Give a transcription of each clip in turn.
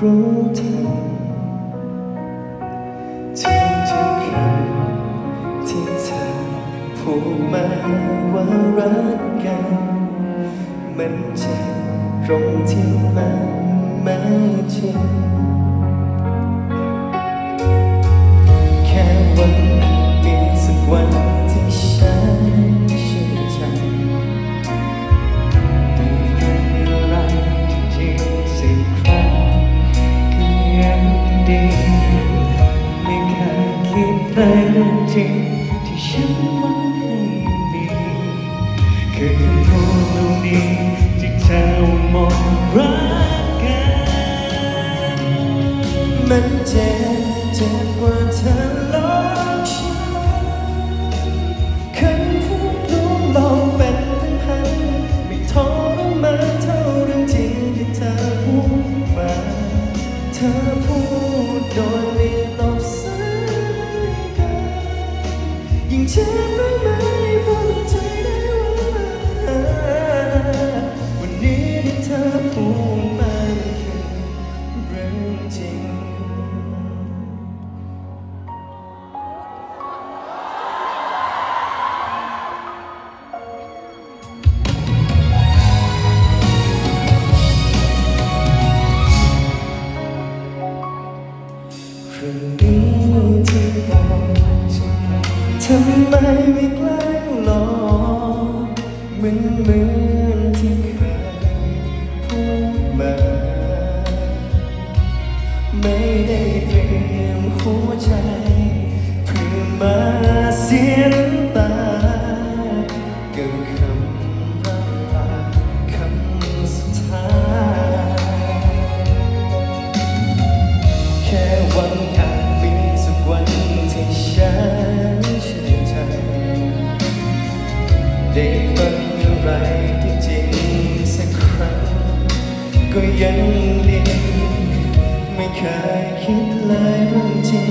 รู้ทันทุกทุกๆคำที่เธอพูดมาว่ารักกัน มันเจ็บตรงที่มันไม่จริง ไม่เคยคิดเลยเรื่องจริงที่ฉันหวังให้มีคือคำพูด ยิ่งเจ็บรู้ไหมพอใจได้ว่าวันนี้ที่เธอพูดมาคือเรื่องจริงครั้งนี้ ทำไมไม่กล้าลอกเหมือนเหมือนที่เคยพูดมา ไม่ได้เตรียมหัวใจเพื่อมาเสีย ก็ยังดีไม่เคยคิดเลยเรื่องจริง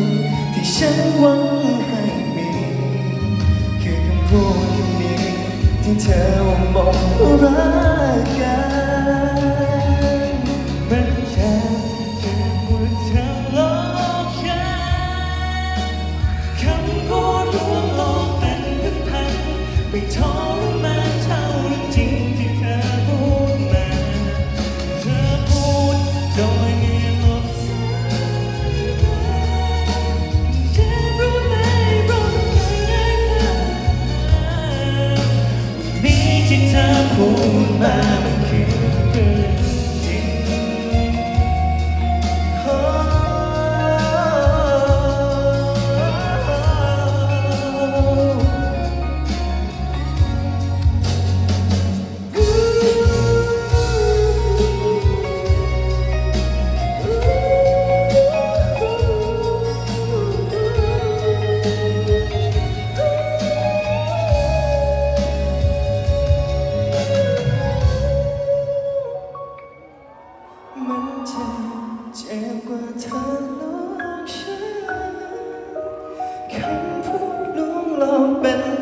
ที่ฉันหวังให้มี คือคำพูดคำนี้ที่เธอบอกรักกัน เป็นพันๆไม่ทร